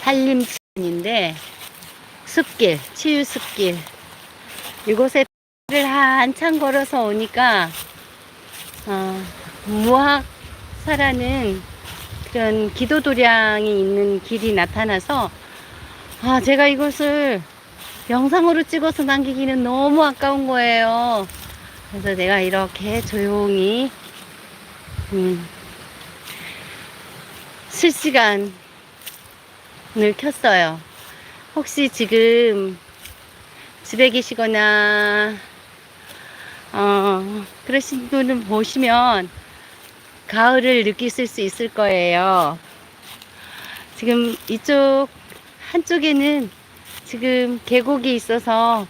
산림인데 숲길, 치유 숲길. 이곳에 를 한참 걸어서 오니까 어, 무학사라는 그런 기도도량이 있는 길이 나타나서 아 제가 이것을 영상으로 찍어서 남기기는 너무 아까운 거예요. 그래서 내가 이렇게 조용히 음, 실시간 을 켰어요. 혹시 지금 집에 계시거나 어, 그러신 분을 보시면 가을을 느끼실 수 있을 거예요. 지금 이쪽 한쪽에는 지금 계곡이 있어서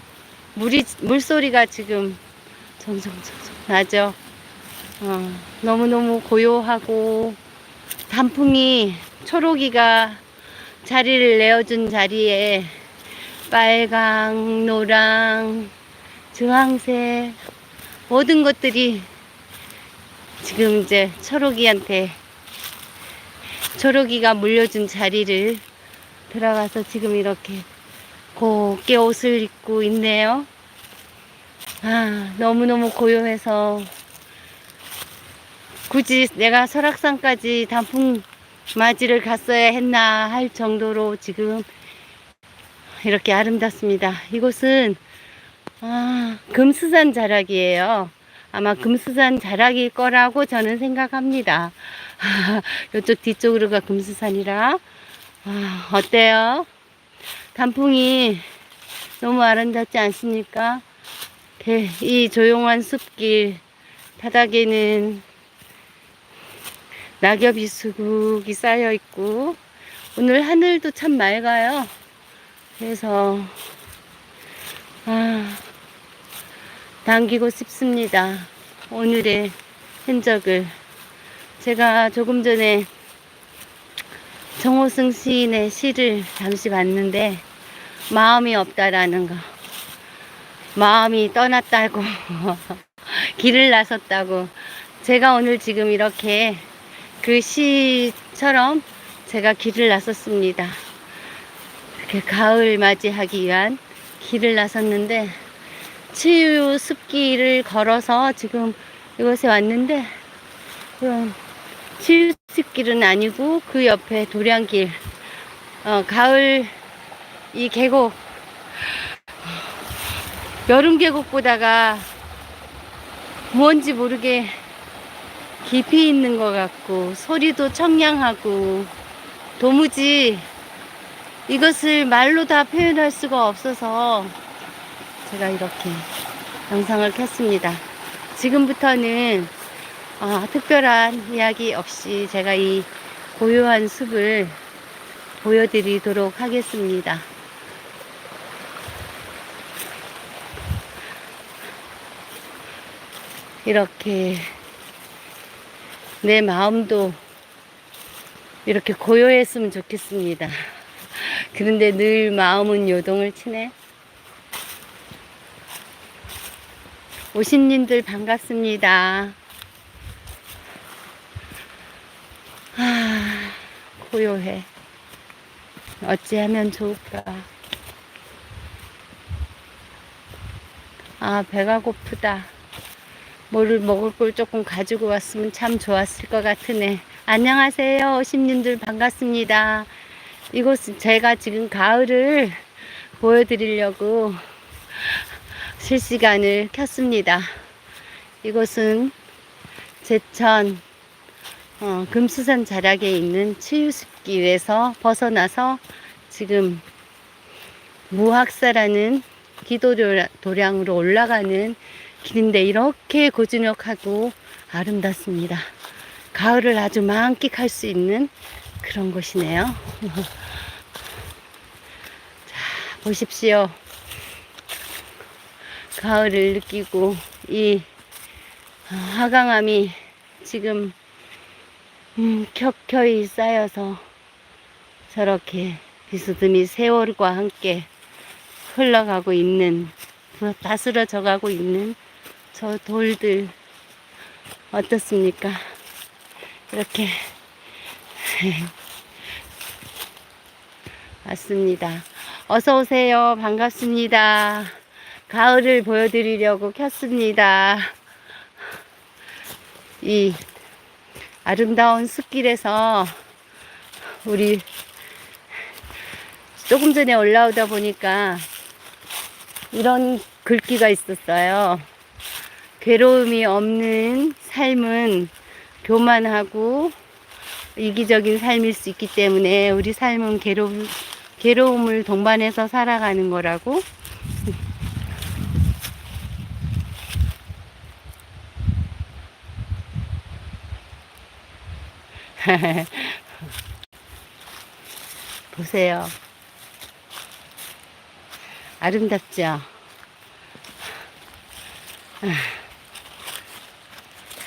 물이 물소리가 지금 점점 점점 나죠. 어, 너무너무 고요하고 단풍이 초록이가 자리를 내어준 자리에 빨강, 노랑, 주황색 모든 것들이 지금 이제 초록이한테 초록이가 물려준 자리를 들어가서 지금 이렇게 곱게 옷을 입고 있네요. 아, 너무너무 고요해서 굳이 내가 설악산까지 단풍 맞이를 갔어야 했나 할 정도로 지금 이렇게 아름답습니다. 이곳은 아, 금수산 자락이에요. 아마 금수산 자락일 거라고 저는 생각합니다. 이쪽 뒤쪽으로가 금수산이라 아, 어때요? 단풍이 너무 아름답지 않습니까? 네, 이 조용한 숲길 바닥에는 낙엽이 수국이 쌓여 있고 오늘 하늘도 참 맑아요. 그래서 아, 남기고 싶습니다. 오늘의 흔적을 제가 조금 전에 정호승 시인의 시를 잠시 봤는데 마음이 없다라는 거 마음이 떠났다고 길을 나섰다고 제가 오늘 지금 이렇게 그 시처럼 제가 길을 나섰습니다. 이렇게 가을 맞이하기 위한 길을 나섰는데 치유 숲길을 걸어서 지금 이곳에 왔는데 치유 숲길은 아니고 그 옆에 도량길 어, 가을 이 계곡 여름 계곡보다가 뭔지 모르게 깊이 있는 것 같고 소리도 청량하고 도무지 이것을 말로 다 표현할 수가 없어서 제가 이렇게 영상을 켰습니다. 지금부터는 아, 특별한 이야기 없이 제가 이 고요한 숲을 보여드리도록 하겠습니다. 이렇게 내 마음도 이렇게 고요했으면 좋겠습니다. 그런데 늘 마음은 요동을 치네. 오신 님들 반갑습니다. 아, 고요해. 어찌하면 좋을까. 아, 배가 고프다. 뭐를 먹을 걸 조금 가지고 왔으면 참 좋았을 것 같으네. 안녕하세요. 오십님들 반갑습니다. 이곳은 제가 지금 가을을 보여드리려고 실시간을 켰습니다. 이곳은 제천 어, 금수산 자락에 있는 치유숲길에서 벗어나서 지금 무학사라는 기도도량으로 올라가는 길인데 이렇게 고즈넉하고 아름답습니다. 가을을 아주 만끽할 수 있는 그런 곳이네요. 자, 보십시오. 가을을 느끼고 이 화강암이 지금 음, 켜켜이 쌓여서 저렇게 비스듬히 세월과 함께 흘러가고 있는 다스러져 가고 있는 저 돌들 어떻습니까? 이렇게 왔습니다. 어서 오세요. 반갑습니다. 가을을 보여드리려고 켰습니다. 이 아름다운 숲길에서 우리 조금 전에 올라오다 보니까 이런 글귀가 있었어요. 괴로움이 없는 삶은 교만하고 이기적인 삶일 수 있기 때문에 우리 삶은 괴로움, 괴로움을 동반해서 살아가는 거라고. 보세요. 아름답죠?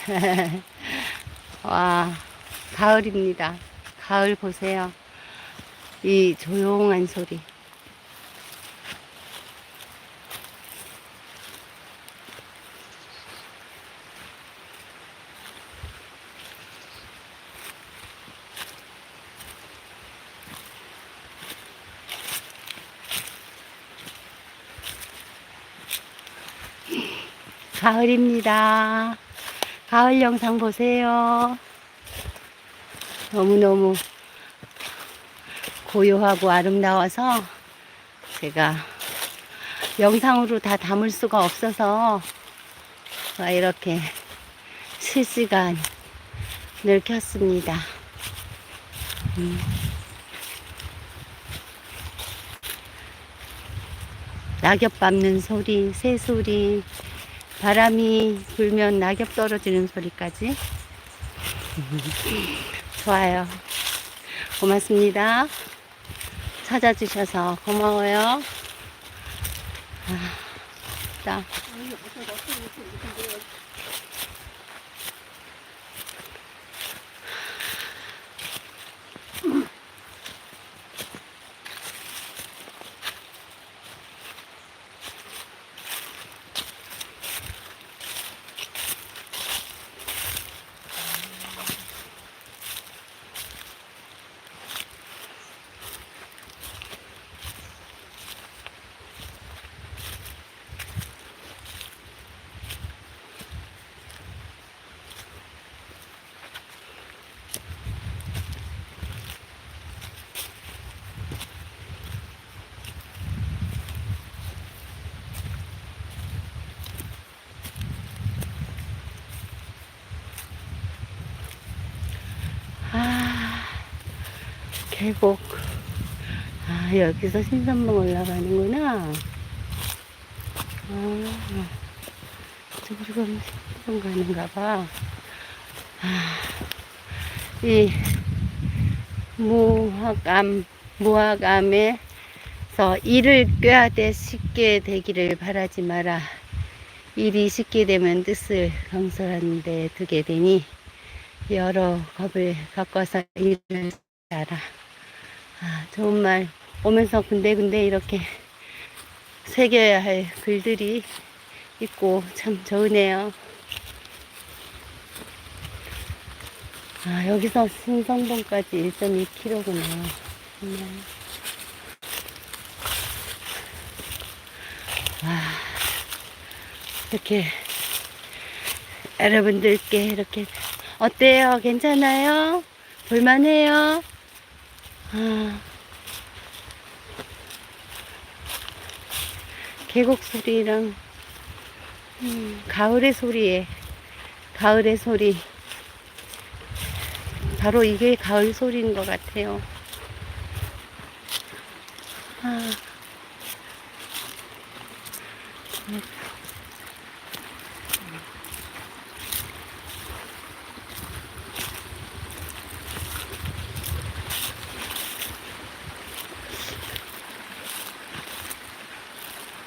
와, 가을입니다. 가을 보세요. 이 조용한 소리. 가을입니다. 가을 영상 보세요. 너무너무 고요하고 아름다워서 제가 영상으로 다 담을 수가 없어서 이렇게 실시간을 켰습니다. 음. 낙엽 밟는 소리, 새 소리, 바람이 불면 낙엽 떨어지는 소리까지. 좋아요. 고맙습니다. 찾아주셔서 고마워요. 아, 자. 계곡. 아, 여기서 신선봉 올라가는구나. 아, 저기로 신선봉 가는가 봐. 아, 이 무화감, 무화감에서 일을 꾀하되 쉽게 되기를 바라지 마라. 일이 쉽게 되면 뜻을 강설하는 데 두게 되니 여러 겁을 갖고서 일을 알아. 아, 좋은 말 오면서 군데군데 이렇게 새겨야 할 글들이 있고 참 좋으네요. 아, 여기서 신성동까지 1.2km구나. 정말. 와, 이렇게 여러분들께 이렇게 어때요? 괜찮아요? 볼만해요? 아, 계곡 소리랑 음, 가을의 소리에 가을의 소리 바로 이게 가을 소리인 것 같아요. 아,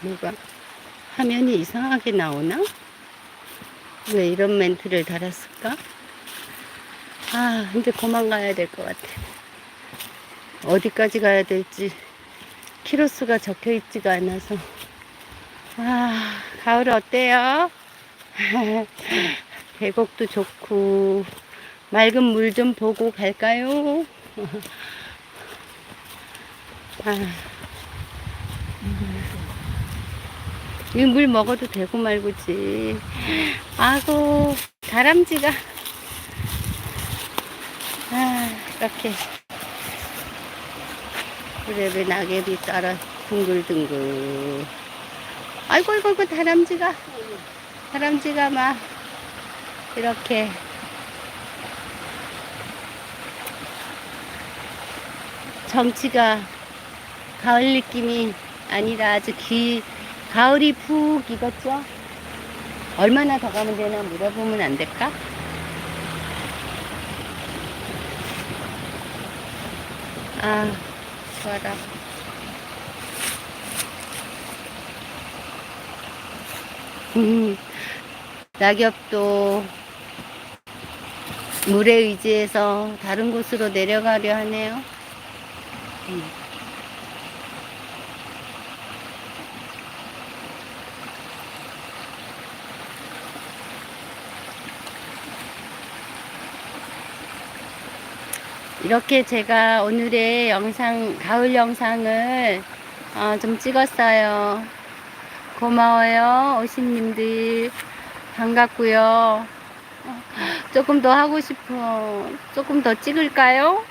뭐가 화면이 이상하게 나오나? 왜 이런 멘트를 달았을까? 아, 이제 그만 가야 될 것 같아. 어디까지 가야 될지 키로수가 적혀 있지가 않아서. 아, 가을 어때요? 계곡도 좋고, 맑은 물 좀 보고 갈까요? 아. 이 물 먹어도 되고 말고지. 아고, 다람쥐가. 아, 이렇게. 그래, 낙엽이 따라 둥글둥글. 아이고, 아이고, 아이고, 다람쥐가. 다람쥐가 막, 이렇게. 정치가 가을 느낌이 아니라 아주 기, 가을이 푹 익었죠? 얼마나 더 가면 되나 물어보면 안 될까? 아, 좋아라. 음, 낙엽도 물에 의지해서 다른 곳으로 내려가려 하네요. 음. 이렇게 제가 오늘의 영상, 가을 영상을 어, 좀 찍었어요. 고마워요, 오신님들. 반갑고요. 어, 조금 더 하고 싶어. 조금 더 찍을까요?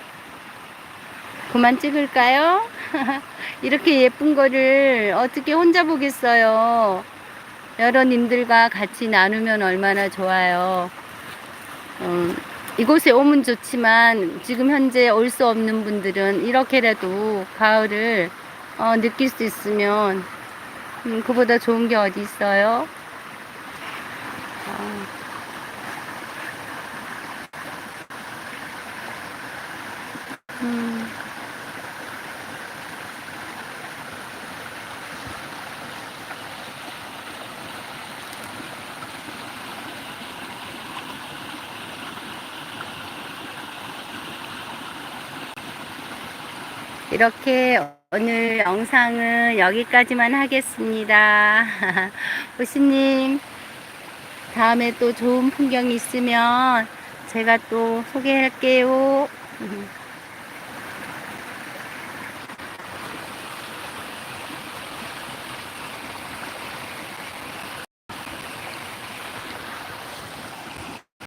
그만 찍을까요? 이렇게 예쁜 거를 어떻게 혼자 보겠어요. 여러님들과 같이 나누면 얼마나 좋아요. 음, 이곳에 오면 좋지만 지금 현재 올 수 없는 분들은 이렇게라도 가을을 어, 느낄 수 있으면 음, 그보다 좋은 게 어디 있어요? 아. 이렇게 오늘 영상은 여기까지만 하겠습니다. 호시님, 다음에 또 좋은 풍경이 있으면 제가 또 소개할게요.